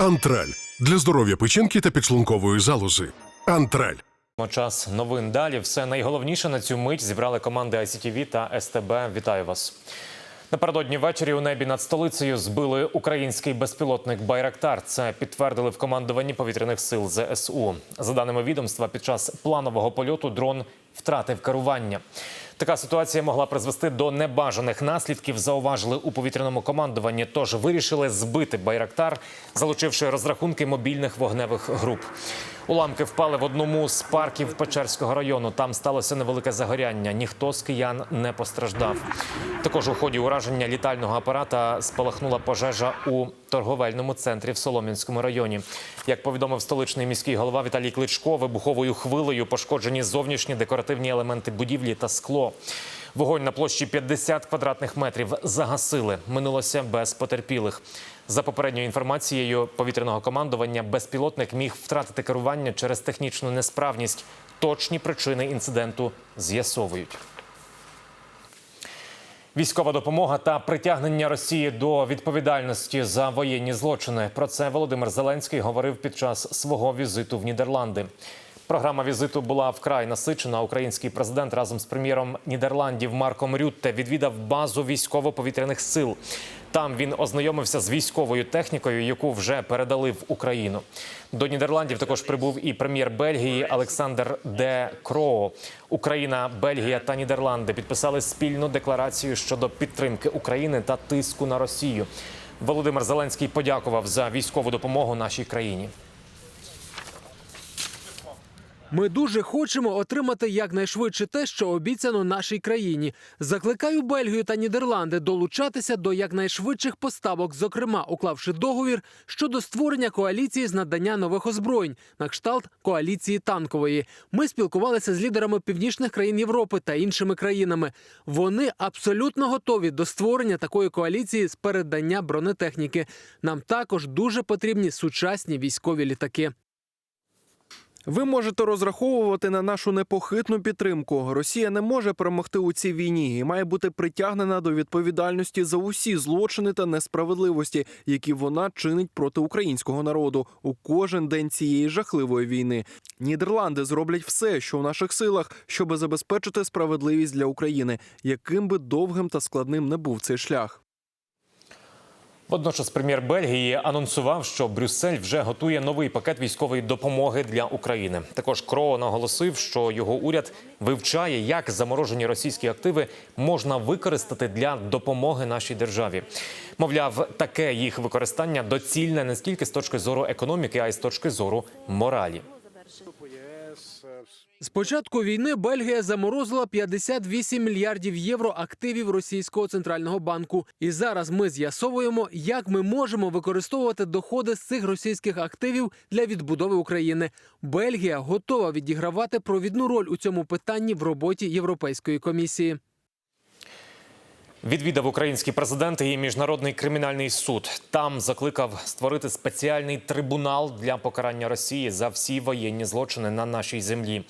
Антраль для здоров'я печінки та підшлункової залози. Антраль. Час новин далі. Все найголовніше на цю мить зібрали команди ICTV та СТБ. Вітаю вас. Напередодні ввечері у небі над столицею збили український безпілотник Байрактар. Це підтвердили в командуванні повітряних сил ЗСУ. За даними відомства, під час планового польоту дрон втратив керування. Така ситуація могла призвести до небажаних наслідків. Зауважили у повітряному командуванні. Тож вирішили збити Байрактар, залучивши розрахунки мобільних вогневих груп. Уламки впали в одному з парків Печерського району. Там сталося невелике загоряння. Ніхто з киян не постраждав. Також у ході ураження літального апарата спалахнула пожежа у торговельному центрі в Солом'янському районі. Як повідомив столичний міський голова Віталій Кличко, вибуховою хвилею пошкоджені зовнішні декоративні елементи будівлі та скло. Вогонь на площі 50 квадратних метрів загасили. Минулося без потерпілих. За попередньою інформацією повітряного командування, безпілотник міг втратити керування через технічну несправність. Точні причини інциденту з'ясовують. Військова допомога та притягнення Росії до відповідальності за воєнні злочини. Про це Володимир Зеленський говорив під час свого візиту в Нідерланди. Програма візиту була вкрай насичена. Український президент разом з прем'єром Нідерландів Марком Рютте відвідав базу військово-повітряних сил. Там він ознайомився з військовою технікою, яку вже передали в Україну. До Нідерландів також прибув і прем'єр Бельгії Олександр Де Кроо. Україна, Бельгія та Нідерланди підписали спільну декларацію щодо підтримки України та тиску на Росію. Володимир Зеленський подякував за військову допомогу нашій країні. Ми дуже хочемо отримати якнайшвидше те, що обіцяно нашій країні. Закликаю Бельгію та Нідерланди долучатися до якнайшвидших поставок, зокрема уклавши договір щодо створення коаліції з надання нових озброєнь на кшталт коаліції танкової. Ми спілкувалися з лідерами північних країн Європи та іншими країнами. Вони абсолютно готові до створення такої коаліції з передання бронетехніки. Нам також дуже потрібні сучасні військові літаки. Ви можете розраховувати на нашу непохитну підтримку. Росія не може перемогти у цій війні і має бути притягнена до відповідальності за усі злочини та несправедливості, які вона чинить проти українського народу у кожен день цієї жахливої війни. Нідерланди зроблять все, що в наших силах, щоб забезпечити справедливість для України, яким би довгим та складним не був цей шлях. Водночас прем'єр Бельгії анонсував, що Брюссель вже готує новий пакет військової допомоги для України. Також Кро наголосив, що його уряд вивчає, як заморожені російські активи можна використати для допомоги нашій державі. Мовляв, таке їх використання доцільне не стільки з точки зору економіки, а й з точки зору моралі. З початку війни Бельгія заморозила 58 мільярдів євро активів російського центрального банку. І зараз ми з'ясовуємо, як ми можемо використовувати доходи з цих російських активів для відбудови України. Бельгія готова відігравати провідну роль у цьому питанні в роботі Європейської комісії. Відвідав український президент і міжнародний кримінальний суд. Там закликав створити спеціальний трибунал для покарання Росії за всі воєнні злочини на нашій землі.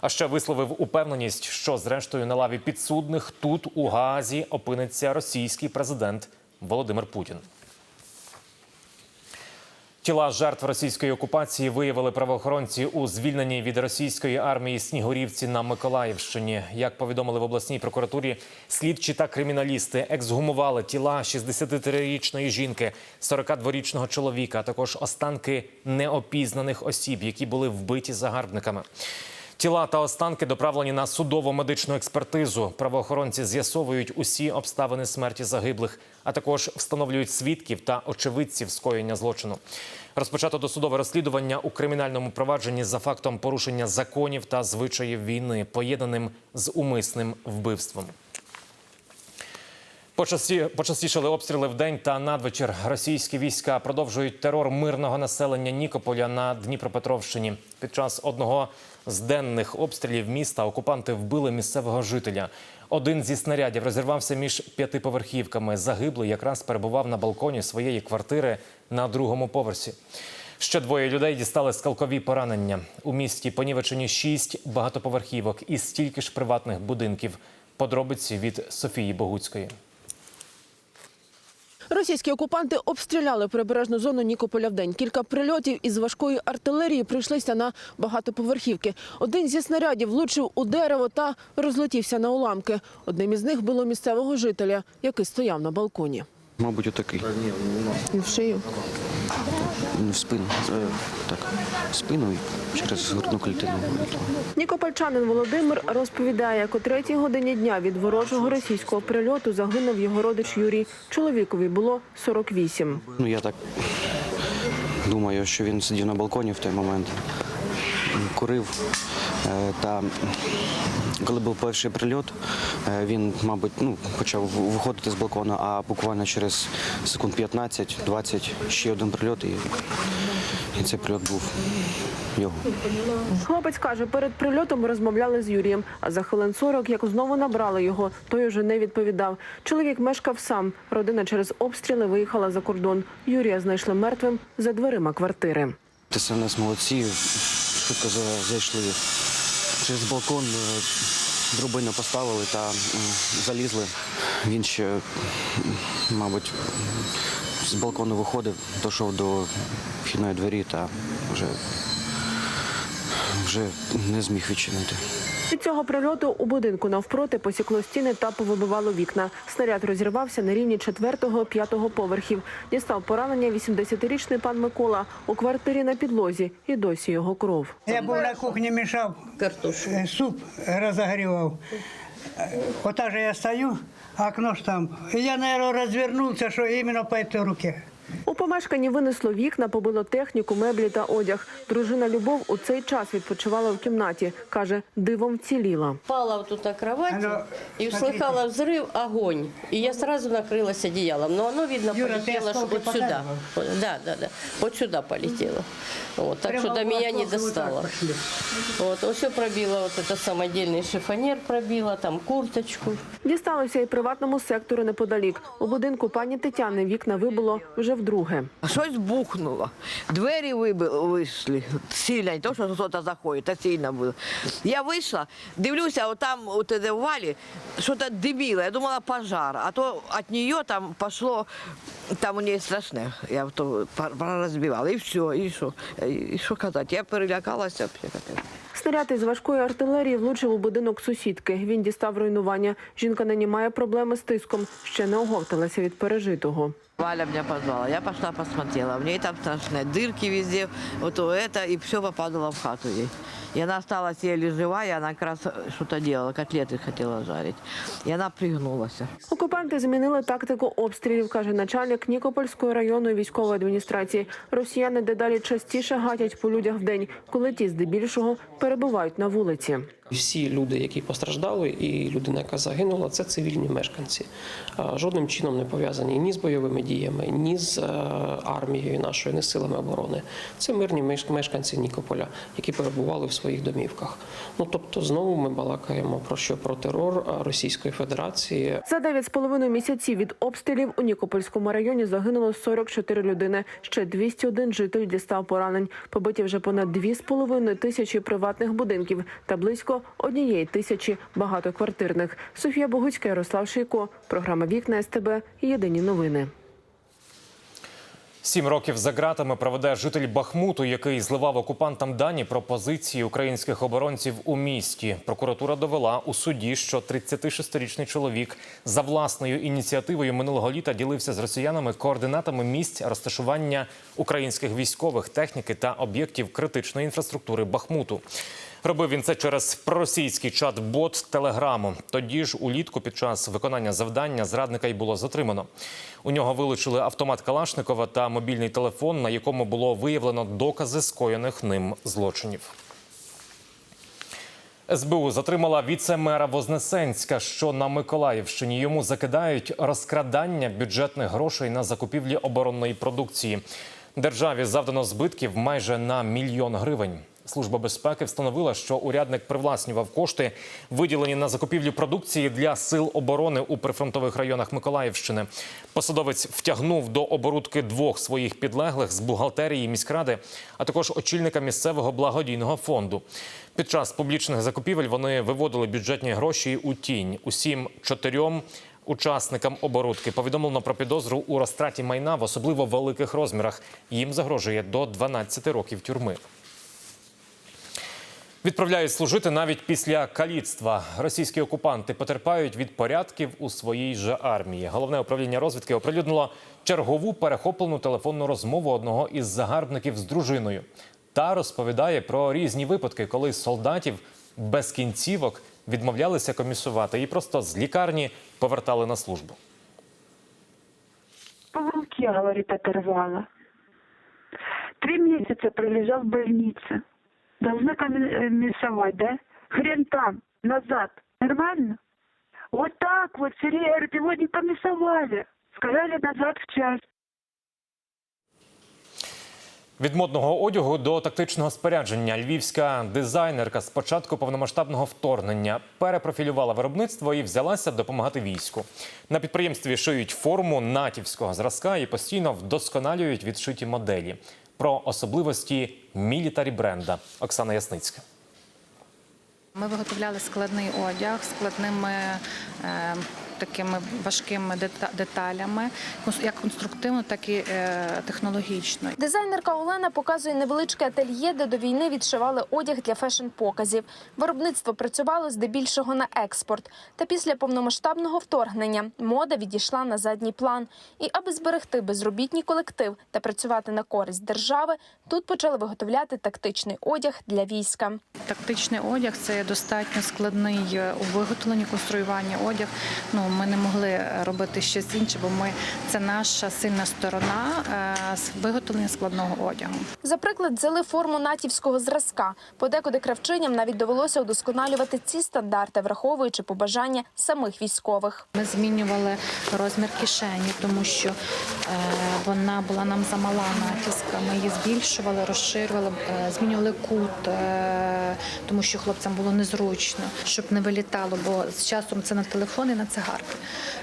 А ще висловив упевненість, що зрештою на лаві підсудних тут у Гаазі опиниться російський президент Володимир Путін. Тіла жертв російської окупації виявили правоохоронці у звільненій від російської армії Снігурівці на Миколаївщині. Як повідомили в обласній прокуратурі, слідчі та криміналісти ексгумували тіла 63-річної жінки, 42-річного чоловіка, а також останки неопізнаних осіб, які були вбиті загарбниками. Тіла та останки доправлені на судово-медичну експертизу. Правоохоронці з'ясовують усі обставини смерті загиблих, а також встановлюють свідків та очевидців скоєння злочину. Розпочато досудове розслідування у кримінальному провадженні за фактом порушення законів та звичаїв війни, поєднаним з умисним вбивством. Почасті почастішали обстріли в день та надвечір. Російські війська продовжують терор мирного населення Нікополя на Дніпропетровщині. Під час одного з денних обстрілів міста окупанти вбили місцевого жителя. Один зі снарядів розірвався між п'ятиповерхівками. Загиблий якраз перебував на балконі своєї квартири на другому поверсі. Ще двоє людей дістали скалкові поранення. У місті понівечені шість багатоповерхівок і стільки ж приватних будинків. Подробиці від Софії Богуцької. Російські окупанти обстріляли прибережну зону Нікополя в день. Кілька прильотів із важкої артилерії прийшлися на багатоповерхівки. Один зі снарядів влучив у дерево та розлетівся на уламки. Одним із них було місцевого жителя, який стояв на балконі. Мабуть, отакий. В шию. В спину. Е, Так, в спину і через грудну клітину. Нікопольчанин Володимир розповідає, як о третій годині дня від ворожого російського прильоту загинув його родич Юрій. Чоловікові було 48. Ну, я так думаю, що він сидів на балконі в той момент, курив. Е, Та коли був перший прильот, е, він, мабуть, ну, почав виходити з балкона, а буквально через секунд 15-20 ще один прильот, і, і цей прильот був його. Хлопець каже, перед прильотом розмовляли з Юрієм, а за хвилин 40, як знову набрали його, той уже не відповідав. Чоловік мешкав сам. Родина через обстріли виїхала за кордон. Юрія знайшли мертвим за дверима квартири. ТСНС молодці, швидко зайшли через балкон, е, дробину поставили та залізли. Він ще, мабуть, з балкону виходив, дійшов до вхідної двері та вже, вже не зміг відчинити. Від цього прильоту у будинку навпроти посікло стіни та повибивало вікна. Снаряд розірвався на рівні 4-5 поверхів. Дістав поранення 80-річний пан Микола у квартирі на підлозі. І досі його кров. Я був на кухні мішав е, суп розогрівав. Ота же я стою, а окно ж там. І я, мабуть, розвернувся, що іменно по цій руці У помешканні винесло вікна, побило техніку, меблі та одяг. Дружина Любов у цей час відпочивала в кімнаті. Каже, дивом вціліла. Пала вот тут на кровати Алло, и смотрите. услыхала взрыв, огонь. И я сразу накрылась одеялом. Но оно, видно, Юра, ты полетело осколки вот сюда. показывал? Да, да, да. Вот сюда полетело. Вот, так Прямо что до в меня не осколки вот так достало. пошли. Вот, все пробило, вот это самодельный шифонер пробило, там курточку. Дісталося і приватному сектору неподалік. У будинку пані Тетяни вікна вибило вже вдруге. Щось бухнуло. Двері вийшли сильно, не то, що хтось заходить, а сильно було. Я вийшла, дивлюся, отам от де в валі, щось диміло. Я думала пожар, а то від неї там пішло, там у неї страшне. Я то розбивала, і все, і що, і що казати, я перелякалася. взагалі, капець. Снаряд із важкої артилерії влучив у будинок сусідки. Він дістав руйнування. Жінка нині має проблеми з тиском. Ще не оговталася від пережитого. Валя меня позвала, я пошла посмотрела. У нее там страшные дырки везде, вот это, и все попадало в хату ей. И она осталась еле живая, она как раз что-то делала, котлеты хотела жарить. И она пригнулась. Окупанти змінили тактику обстрілів, каже начальник Нікопольської районної військової адміністрації. Росіяни дедалі частіше гатять по людях вдень, коли ті здебільшого перебувають на вулиці. Всі люди, які постраждали, і людина, яка загинула, це цивільні мешканці. Жодним чином не пов'язані ні з бойовими діями, ні з е, армією нашою, ні з силами оборони. Це мирні меш- мешканці Нікополя, які перебували в своїх домівках. Ну тобто, знову ми балакаємо про що про терор Російської Федерації. За 9,5 місяців від обстрілів у Нікопольському районі загинуло 44 людини. Ще 201 житель дістав поранень. Побиті вже понад 2,5 тисячі приватних будинків та близько однієї тисячі багатоквартирних. Софія Богуцька, Ярослав Шийко. Програма Вікна СТБ. Єдині новини. Сім років за ґратами проведе житель Бахмуту, який зливав окупантам дані про позиції українських оборонців у місті. Прокуратура довела у суді, що 36-річний чоловік за власною ініціативою минулого літа ділився з росіянами координатами місць розташування українських військових техніки та об'єктів критичної інфраструктури Бахмуту. Робив він це через проросійський чат-бот Телеграму. Тоді ж улітку під час виконання завдання зрадника й було затримано. У нього вилучили автомат Калашникова та мобільний телефон, на якому було виявлено докази скоєних ним злочинів. СБУ затримала віце-мера Вознесенська, що на Миколаївщині йому закидають розкрадання бюджетних грошей на закупівлі оборонної продукції. Державі завдано збитків майже на мільйон гривень. Служба безпеки встановила, що урядник привласнював кошти, виділені на закупівлю продукції для сил оборони у прифронтових районах Миколаївщини. Посадовець втягнув до оборудки двох своїх підлеглих з бухгалтерії міськради, а також очільника місцевого благодійного фонду. Під час публічних закупівель вони виводили бюджетні гроші у тінь. Усім чотирьом Учасникам оборудки повідомлено про підозру у розтраті майна в особливо великих розмірах. Їм загрожує до 12 років тюрми. Відправляють служити навіть після каліцтва. Російські окупанти потерпають від порядків у своїй же армії. Головне управління розвідки оприлюднило чергову перехоплену телефонну розмову одного із загарбників з дружиною. Та розповідає про різні випадки, коли солдатів без кінцівок відмовлялися комісувати і просто з лікарні повертали на службу. по руке, говорит. Три месяца пролежал в больнице. Должны комиссовать, да? Хрен там, назад. Нормально? Вот так вот, говорит, его не комиссовали. Сказали назад в часть. Від модного одягу до тактичного спорядження львівська дизайнерка з початку повномасштабного вторгнення перепрофілювала виробництво і взялася допомагати війську. На підприємстві шиють форму натівського зразка і постійно вдосконалюють відшиті моделі. Про особливості мілітарі бренда Оксана Ясницька. Ми виготовляли складний одяг складними е, такими важкими деталями, як конструктивно, так і е, технологічно. Дизайнерка Олена показує невеличке ательє, де до війни відшивали одяг для фешн-показів. Виробництво працювало здебільшого на експорт. Та після повномасштабного вторгнення мода відійшла на задній план. І аби зберегти безробітній колектив та працювати на користь держави, тут почали виготовляти тактичний одяг для війська. Тактичний одяг це достатньо складний е, у виготовленні, конструюванні одяг. Ну ми не могли робити щось інше, бо ми це наша сильна сторона е, з виготовлення складного одягу. За приклад взяли форму натівського зразка. Подекуди кравчиням навіть довелося удосконалювати ці стандарти, враховуючи побажання самих військових. Ми змінювали розмір кишені, тому що е, вона була нам замала натиска. Ми її збільшували, розширювали, е, змінювали кут, е, тому що хлопцям було незручно, щоб не вилітало, бо з часом це на телефон і на цигарки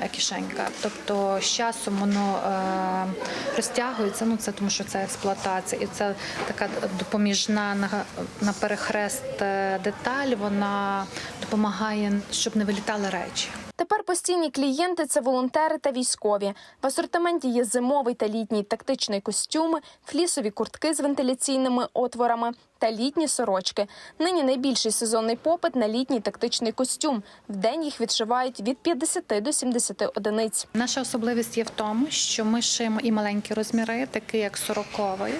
е, кишенька. Тобто з часом воно е, розтягується. Ну це тому, що це експлуатація, і це така допоміжна на, на перехрест е, деталь. Вона допомагає, щоб не вилітали речі. Тепер постійні клієнти це волонтери та військові. В асортименті є зимовий та літній тактичний костюми, флісові куртки з вентиляційними отворами та літні сорочки. Нині найбільший сезонний попит на літній тактичний костюм. В день їх відшивають від 50 до 70 одиниць. Наша особливість є в тому, що ми шиємо і маленькі розміри, такі як 40-й,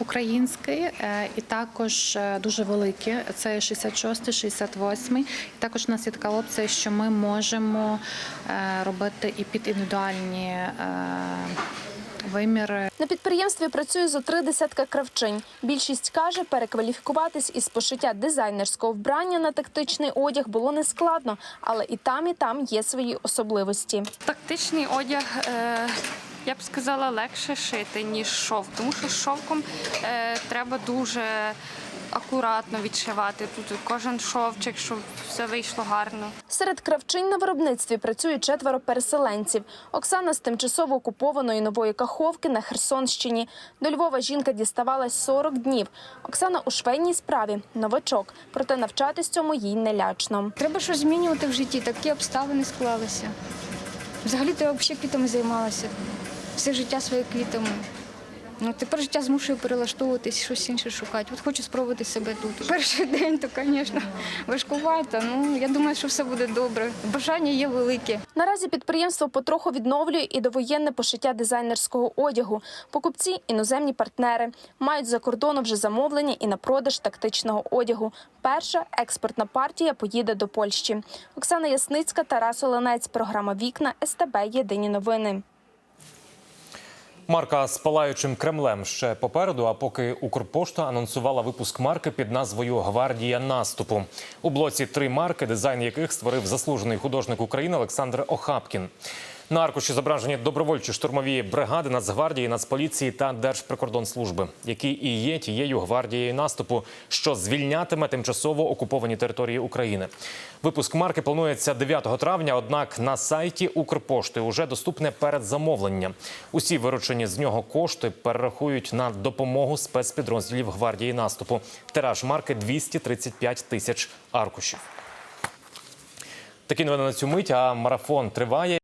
український, е, і також е, дуже великі. Це 66, 68. І також у нас є така опція, що ми можемо е, робити і під індивідуальні виміри. На підприємстві працює зо три десятка кравчинь. Більшість каже, перекваліфікуватись із пошиття дизайнерського вбрання на тактичний одяг було нескладно, але і там, і там є свої особливості. Тактичний одяг, е, я б сказала, легше шити, ніж шов, тому що з шовком е, треба дуже акуратно відшивати. Тут кожен шовчик, щоб все вийшло гарно. Серед кравчинь на виробництві працює четверо переселенців. Оксана з тимчасово окупованої нової Каховки на Херсонщині. До Львова жінка діставалась 40 днів. Оксана у швейній справі новачок, проте навчатись цьому їй не лячно. Треба щось змінювати в житті, такі обставини склалися. Взагалі то я взагалі квітами займалася. Все життя своє квітами. Ну, тепер життя змушує перелаштовуватись, щось інше шукати. От хочу спробувати себе тут. Перший день, то, звісно, важкувато. Ну, я думаю, що все буде добре. Бажання є велике. Наразі підприємство потроху відновлює і довоєнне пошиття дизайнерського одягу. Покупці іноземні партнери мають за кордону вже замовлення і на продаж тактичного одягу. Перша експортна партія поїде до Польщі. Оксана Ясницька, Тарас Оленець. Програма Вікна СТБ. Єдині новини. Марка з палаючим Кремлем ще попереду. А поки Укрпошта анонсувала випуск марки під назвою Гвардія наступу. У блоці три марки, дизайн яких створив заслужений художник України Олександр Охапкін. На аркуші зображені добровольчі штурмові бригади Нацгвардії, Нацполіції та Держприкордонслужби, які і є тією гвардією наступу, що звільнятиме тимчасово окуповані території України. Випуск марки планується 9 травня. Однак на сайті Укрпошти уже доступне передзамовлення. Усі виручені з нього кошти перерахують на допомогу спецпідрозділів гвардії наступу. Тираж марки 235 тисяч аркушів. Такі новини на цю мить. А марафон триває.